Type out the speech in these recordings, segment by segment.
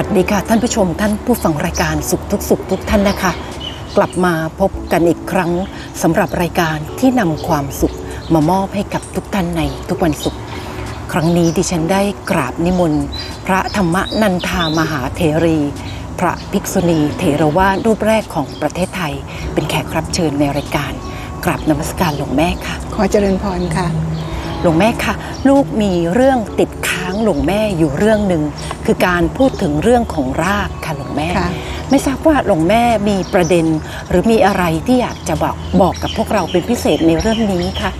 สวัสดีค่ะ ท่านผู้ชมท่านผู้ฟังรายการสุขทุกสุขทุกท่านนะคะ กลับมาพบกันอีกครั้งสำหรับรายการที่นำความสุขมามอบให้กับทุกท่านในทุกวันศุกร์ครั้งนี้ดิฉันได้กราบนิมนต์ พระธรรมนันทามหาเถรี พระภิกษุณีเถรวาทรูปแรกของประเทศไทย เป็นแขกรับเชิญในรายการกราบนมัสการหลวงแม่ค่ะ ขอเจริญพรค่ะ หลวงแม่คะลูกมีเรื่องติดค้างหลวงแม่อยู่เรื่องหนึ่ง คือการพูดถึงเรื่องของรากค่ะหลวงแม่ค่ะไม่ทราบว่าหลวงแม่มีประเด็น หรือมีอะไรที่อยากจะบอกบอกกับพวกเราเป็นพิเศษในเรื่องนี้คะ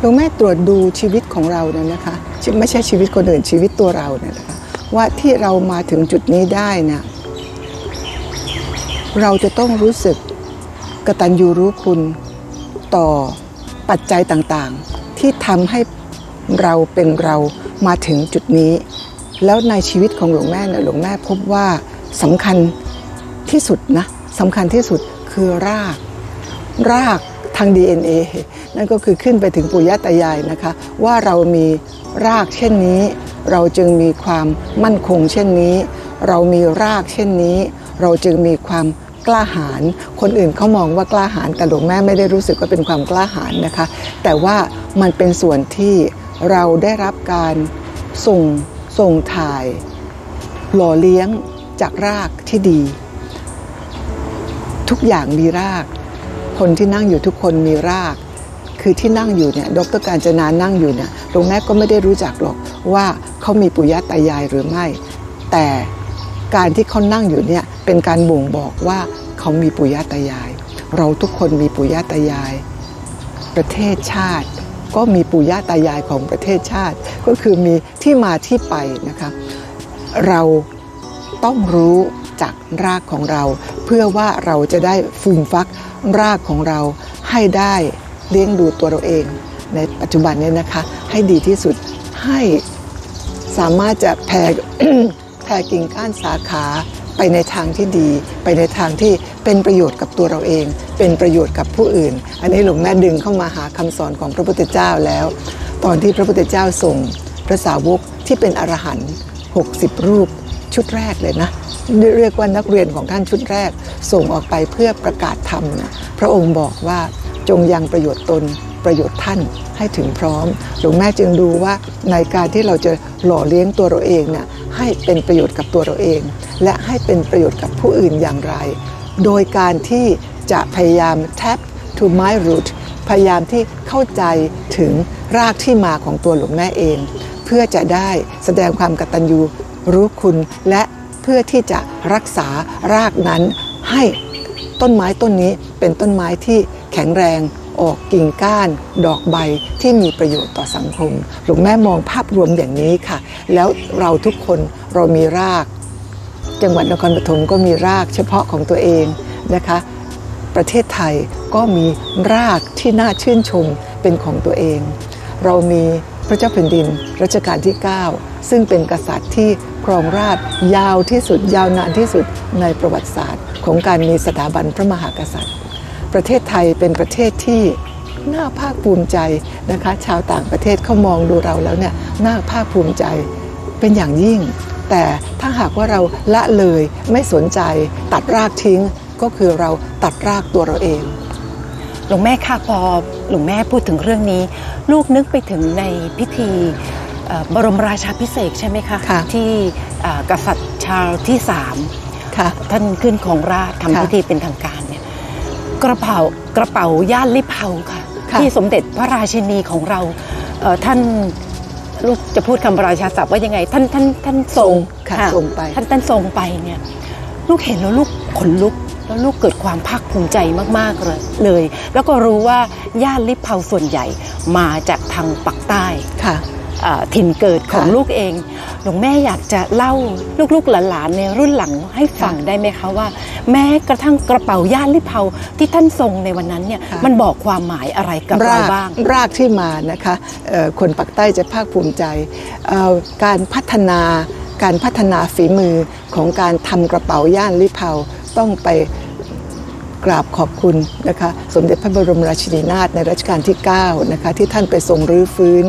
หลวงแม่ตรวจดูชีวิตของเราเนี่ยนะคะชีไม่ใช่ชีวิตคนอื่นชีวิตตัวเราเนี่ยนะคะว่าที่เรามาถึงจุดนี้ได้เนี่ยเราจะต้องรู้สึกกตัญญูรู้คุณต่อปัจจัยต่างๆ ที่ทำให้เราเป็นเรามาถึงจุดนี้ แล้วในชีวิตของหลวงแม่เนี่ยหลวงแม่พบว่าสำคัญที่สุดนะสำคัญที่สุดคือราก รากทาง DNA นั่นก็คือขึ้นไปถึงปู่ย่าตายายนะคะ ว่าเรามีรากเช่นนี้ เราจึงมีความมั่นคงเช่นนี้ เรามีรากเช่นนี้ เราจึงมีความกล้าหาญคนอื่นเขามองว่ากล้าหาญแต่หลวงแม่ไม่ได้รู้สึกว่าเป็นความกล้าหาญนะคะ แต่ว่ามันเป็นส่วนที่เราได้รับการส่ง ส่งถ่าย หล่อเลี้ยงจากรากที่ดี ทุกอย่างมีราก คนที่นั่งอยู่ทุกคนมีราก คือที่นั่งอยู่เนี่ยดรการจนานั่งอยู่เนี่ยหลวงแม่ก็ไม่ได้รู้จักหรอกว่าเขามีปู่ย่าตายายหรือไม่ แต่การที่เขานั่งอยู่เนี่ยเป็นการบ่งบอกว่าเขามีปู่ย่าตายาย เราทุกคนมีปู่ย่าตายาย ประเทศชาติ ก็มีปู่ย่าตายายของประเทศชาติ ก็คือมีที่มาที่ไปนะคะเราต้องรู้จากรากของเรา เพื่อว่าเราจะได้ฟูมฟักรากของเราให้ได้เลี้ยงดูตัวเราเอง ในปัจจุบันนี้นะคะให้ดีที่สุดให้สามารถจะแผ่แผ่กิ่งก้านสาขา ไปในทางที่ดี ไปในทางที่เป็นประโยชน์กับตัวเราเอง เป็นประโยชน์กับผู้อื่น อันนี้หลวงแม่ดึงเข้ามาหาคำสอนของพระพุทธเจ้าแล้ว ตอนที่พระพุทธเจ้าส่งพระสาวกที่เป็นอรหันต์60 รูปชุดแรกเลยนะเรียกว่านักเรียนของท่านชุดแรก ส่งออกไปเพื่อประกาศธรรมนะพระองค์บอกว่าจงยังประโยชน์ตนประโยชน์ท่านให้ถึงพร้อม หลวงแม่จึงดูว่าในการที่เราจะหล่อเลี้ยงตัวเราเองเนี่ยให้เป็นประโยชน์กับตัวเราเอง และให้เป็นประโยชน์กับผู้อื่นอย่างไร โดยการที่จะพยายาม tap to my root พยายามที่เข้าใจถึงรากที่มาของตัวหลวงแม่เอง เพื่อจะได้แสดงความกตัญญูรู้คุณและเพื่อที่จะรักษารากนั้นให้ต้นไม้ต้นนี้เป็นต้นไม้ที่แข็งแรงออกกิ่งก้าน ดอกใบที่มีประโยชน์ต่อสังคม หลวงแม่มองภาพรวมอย่างนี้ค่ะ แล้วเราทุกคนเรามีราก จังหวัดนครปฐมก็มีรากเฉพาะของตัวเองนะคะ ประเทศไทยก็มีรากที่น่าชื่นชมเป็นของตัวเอง เรามีพระเจ้าแผ่นดินรัชกาลที่ 9 ซึ่งเป็นกษัตริย์ที่ครองราชย์ยาวที่สุดยาวนานที่สุดในประวัติศาสตร์ ของการมีสถาบันพระมหากษัตริย์ ประเทศไทยเป็นประเทศที่น่าภาคภูมิใจนะคะ ชาวต่างประเทศเขามองดูเราแล้วเนี่ยน่าภาคภูมิใจเป็นอย่างยิ่ง แต่ถ้าหากว่าเราละเลยไม่สนใจตัดรากทิ้งก็คือเราตัดรากตัวเราเอง หลวงแม่ค่ะพอหลวงแม่พูดถึงเรื่องนี้ ลูกนึกไปถึงในพิธีเอ่อบรมราชาพิเศษกใช่ไหมคะค่ะที่เอ่อกษัตริย์ชาร์ลส์ที่สามค่ะท่านขึ้นของราชย์ค่ะทำพิธีเป็นทางการเนี่ยกระเป๋ากระเป๋าย่านลิเผาค่ะค่ะ ที่สมเด็จพระราชินีของเราเอ่อท่าน ลูกจะพูดคำราชาศัพท์ว่ายังไง ท่านท่านท่านทรงค่ะส่งไป ท่านท่านทรงไปเนี่ยลูกเห็นแล้วลูกขนลุกแล้วลูกเกิดความภาคภูมิใจมากๆเลยเลย แล้วก็รู้ว่าย่านลิเผาส่วนใหญ่มาจากทางปักใต้ค่ะอ่า ถิ่นเกิดของค่ะลูกเอง หลวงแม่อยากจะเล่าลูกๆหลานๆในรุ่นหลังให้ฟังค่ะได้ไหมคะว่า แม้กระทั่งกระเป๋าย่านลิเผาที่ท่านทรงในวันนั้นเนี่ยค่ะมันบอกความหมายอะไรกับเรารากบ้าง รากที่มานะคะเอ่อคนปักใต้จะภาคภูมิใจเอ่อการพัฒนาการพัฒนาฝีมือของการทำกระเป๋าย่านลิเผาต้องไป กราบขอบคุณนะคะสมเด็จพระบรมราชินีนาถในรัชกาลที่9นะคะที่ท่านไปทรงรื้อฟื้น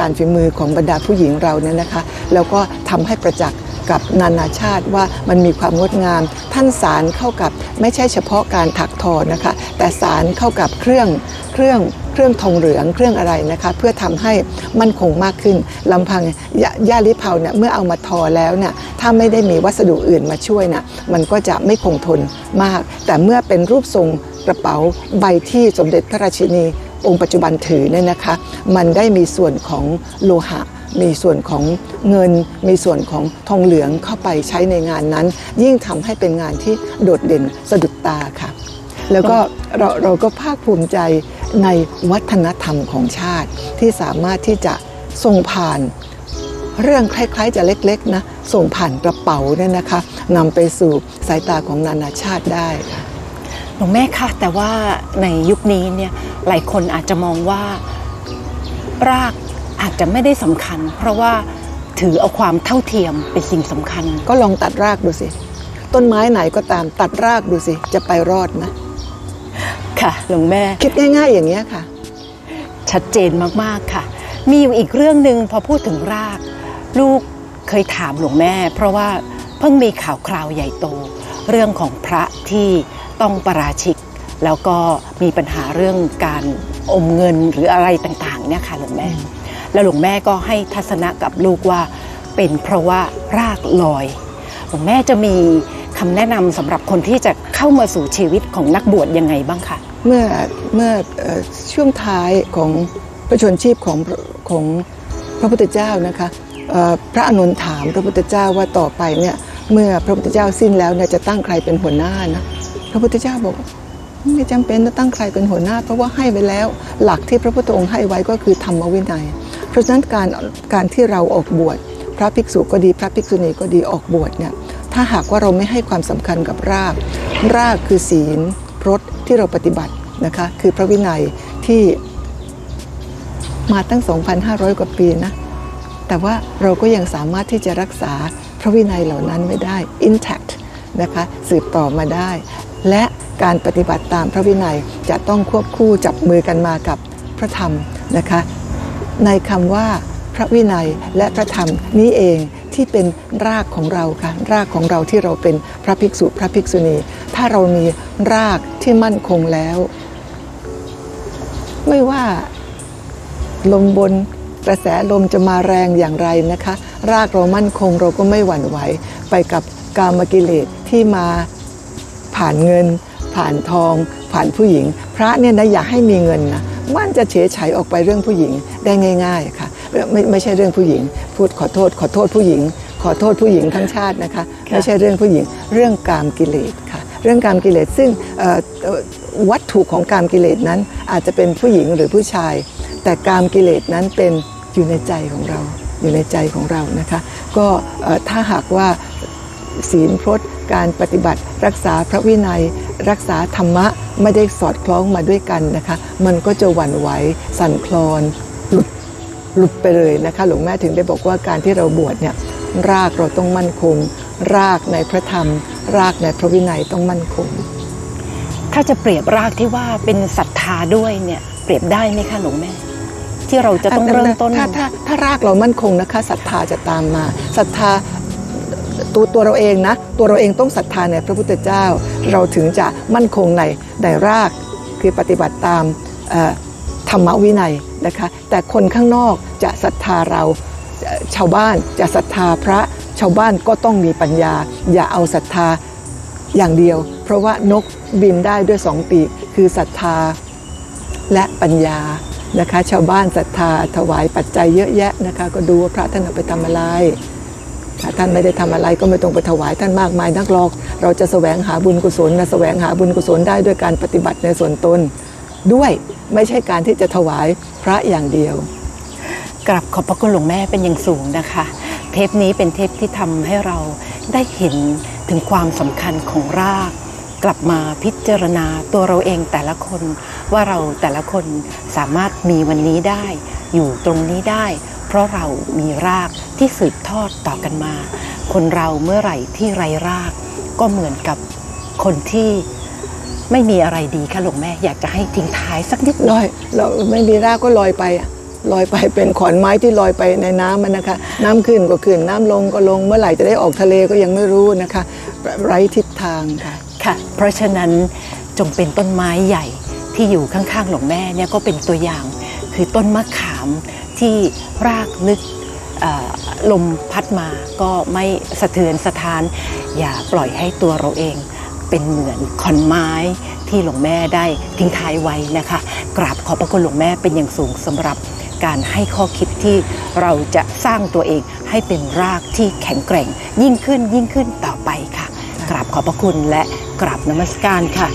การฝีมือของบรรดาผู้หญิงเราเนี่ยนะคะแล้วก็ทำให้ประจักษ์กับนานาชาติว่ามันมีความงดงาม ท่านสารเข้ากับไม่ใช่เฉพาะการถักทอนะคะ แต่สารเข้ากับเครื่องเครื่องเครื่องทองเหลืองเครื่องอะไรนะคะ เพื่อทำให้มั่นคงมากขึ้นลำพังย่าลิเผาเนี่ยเมื่อเอามาทอแล้วเนี่ย ถ้าไม่ได้มีวัสดุอื่นมาช่วยน่ะมันก็จะไม่คงทนมาก แต่เมื่อเป็นรูปทรงกระเป๋าใบที่สมเด็จพระราชินีองค์ปัจจุบันถือเนี่ยนะคะ มันได้มีส่วนของโลหะ มีส่วนของเงิน มีส่วนของทองเหลืองเข้าไปใช้ในงานนั้น ยิ่งทำให้เป็นงานที่โดดเด่นสะดุดตาค่ะ แล้วก็เราเราก็ภาคภูมิใจในวัฒนธรรมของชาติที่สามารถที่จะส่งผ่าน เรื่องคล้ายๆจะเล็กๆนะส่งผ่านกระเป๋าเนี่ยนะคะนำไปสู่สายตาของนานาชาติได้ค่ะหลวงแม่ค่ะแต่ว่าในยุคนี้เนี่ยหลายคนอาจจะมองว่ารากอาจจะไม่ได้สำคัญ เพราะว่าถือเอาความเท่าเทียมเป็นสิ่งสำคัญ ก็ลองตัดรากดูสิ ต้นไม้ไหนก็ตามตัดรากดูสิ จะไปรอดไหมค่ะหลวงแม่ คิดง่าย ๆ อย่างนี้ยค่ะ ชัดเจนมากๆค่ะ มีอยู่อีกเรื่องหนึ่งพอพูดถึงราก ลูกเคยถามหลวงแม่ เพราะว่าเพิ่งมีข่าวคราวใหญ่โต เรื่องของพระที่ต้องประราชิก แล้วก็มีปัญหาเรื่องการอมเงินหรืออะไรต่างๆเนี่ยค่ะหลวงแม่ แล้วหลวงแม่ก็ให้ทัศนะกับลูกว่าเป็นเพราะว่ารากลอยหลวงแม่จะมีคำแนะนำสำหรับคนที่จะเข้ามาสู่ชีวิตของนักบวชยังไงบ้างคะเมื่อเมื่อเอ่อช่วงท้ายของพระชนชีพของของพระพุทธเจ้านะคะเอ่อ พระอานนถามพระพุทธเจ้าว่าต่อไปเนี่ยเมื่อพระพุทธเจ้าสิ้นแล้วเนี่ยจะตั้งใครเป็นหัวหน้านะพระพุทธเจ้าบอกไม่จำเป็นจะตั้งใครเป็นหัวหน้า เพราะว่าให้ไปแล้ว หลักที่พระพุทธองค์ให้ไว้ก็คือธรรมวินัย เพราะฉะนั้นการการที่เราออกบวชพระภิกษุก็ดีพระภิกษุณีก็ดีออกบวชเนี่ยถ้าหากว่าเราไม่ให้ความสำคัญกับราก รากคือศีลพรตที่เราปฏิบัตินะคะคือพระวินัยที่มาตั้ง 2,500 กว่าปีนะ แต่ว่าเราก็ยังสามารถที่จะรักษาพระวินัยเหล่านั้นไว้ได้ intact นะคะสืบต่อมาได้ และการปฏิบัติตามพระวินัยจะต้องควบคู่จับมือกันมากับพระธรรมนะคะ ในคำว่าพระวินัยและพระธรรมนี้เองที่เป็นรากของเราค่ะรากของเราที่เราเป็นพระภิกษุพระภิกษุณี ถ้าเรามีรากที่มั่นคงแล้ว ไม่ว่าลมบน กระแสลมจะมาแรงอย่างไรนะคะ รากเรามั่นคงเราก็ไม่หวั่นไหวไปกับกามกิเลสที่มาผ่านเงิน ผ่านทอง ผ่านผู้หญิง พระเนี่ยนะอยากให้มีเงินนะมันจะเฉยไฉออกไปเรื่องผู้หญิงได้ง่าย ๆค่ะไม่ไม่ใช่เรื่องผู้หญิง พูดขอโทษ ขอโทษผู้หญิง ขอโทษผู้หญิงทั้งชาตินะคะไม่ใช่เรื่องผู้หญิง เรื่องกามกิเลสค่ะ เรื่องกามกิเลสซึ่งเอ่อเอ่อวัตถุของกามกิเลสนั้นอาจจะเป็นผู้หญิงหรือผู้ชาย แต่กามกิเลสนั้นเป็นอยู่ในใจของเราอยู่ในใจของเรานะคะ ก็ถ้าหากว่าศีลพรตการปฏิบัติ รักษาพระวินัย รักษาธรรมะไม่ได้สอดคล้องมาด้วยกันนะคะ มันก็จะหวั่นไหวสั่นคลอนหลุดหลุดไปเลยนะคะหลวงแม่ถึงได้บอกว่าการที่เราบวชเนี่ยรากเราต้องมั่นคง รากในพระธรรม รากในพระวินัยต้องมั่นคง ถ้าจะเปรียบรากที่ว่าเป็นศรัทธาด้วยเนี่ยเปรียบได้ไหมคะหลวงแม่ ที่เราจะต้องเริ่มต้นถ้าถ้าถ้ารากเรามั่นคงนะคะศรัทธาจะตามมาศรัทธาตัวตัวเราเองนะตัวเราเองต้องศรัทธาในพระพุทธเจ้า เราถึงจะมั่นคงในในรากคือปฏิบัติตามธรรมวินัยนะคะ แต่คนข้างนอกจะศรัทธาเราชาวบ้านจะศรัทธาพระชาวบ้านก็ต้องมีปัญญา อย่าเอาศรัทธาอย่างเดียว เพราะว่านกบินได้ด้วยสองปีกคือศรัทธาและปัญญา นะคะ ชาวบ้านศรัทธาถวายปัจจัยเยอะแยะนะคะ ก็ดูว่าพระท่านเอาไปทำอะไรถ้าท่านไม่ได้ทำอะไรก็ไม่ต้องไปถวายท่านมากมายนักหรอก เราจะแสวงหาบุญกุศลนะแสวงหาบุญกุศลได้ด้วยการปฏิบัติในส่วนตน ด้วยไม่ใช่การที่จะถวายพระอย่างเดียวกราบขอบพระคุณหลวงแม่เป็นอย่างสูงนะคะ เทปนี้เป็นเทปที่ทำให้เราได้เห็นถึงความสำคัญของราก กลับมาพิจารณาตัวเราเองแต่ละคนว่าเราแต่ละคนสามารถมีวันนี้ได้ อยู่ตรงนี้ได้ เพราะเรามีรากที่สืบทอดต่อกันมา คนเราเมื่อไหร่ที่ไร้ราก ก็เหมือนกับคนที่ไม่มีอะไรดีค่ะหลวงแม่อยากจะให้ทิ้งท้ายสักนิดหน่อย เราไม่มีรากก็ลอยไปอะ ลอยไปเป็นขอนไม้ที่ลอยไปในน้ำมันนะคะ น้ำขึ้นก็ขึ้นน้ำลงก็ลงเมื่อไหร่จะได้ออกทะเลก็ยังไม่รู้นะคะ ไร้ทิศทางค่ะค่ะ เพราะฉะนั้นจงเป็นต้นไม้ใหญ่ที่อยู่ข้างๆหลวงแม่เนี่ยก็เป็นตัวอย่าง คือต้นมะขามที่รากลึกลมพัดมาก็ไม่สะเทือนสะท้าน อย่าปล่อยให้ตัวเราเอง เป็นเหมือนขอนไม้ที่หลวงแม่ได้ทิ้งท้ายไว้นะคะ กราบขอบพระคุณหลวงแม่เป็นอย่างสูงสำหรับ การให้ข้อคิดที่เราจะสร้างตัวเองให้เป็นรากที่แข็งแกร่ง ยิ่งขึ้นยิ่งขึ้นต่อไปค่ะ กราบขอบพระคุณและกราบนมัสการค่ะ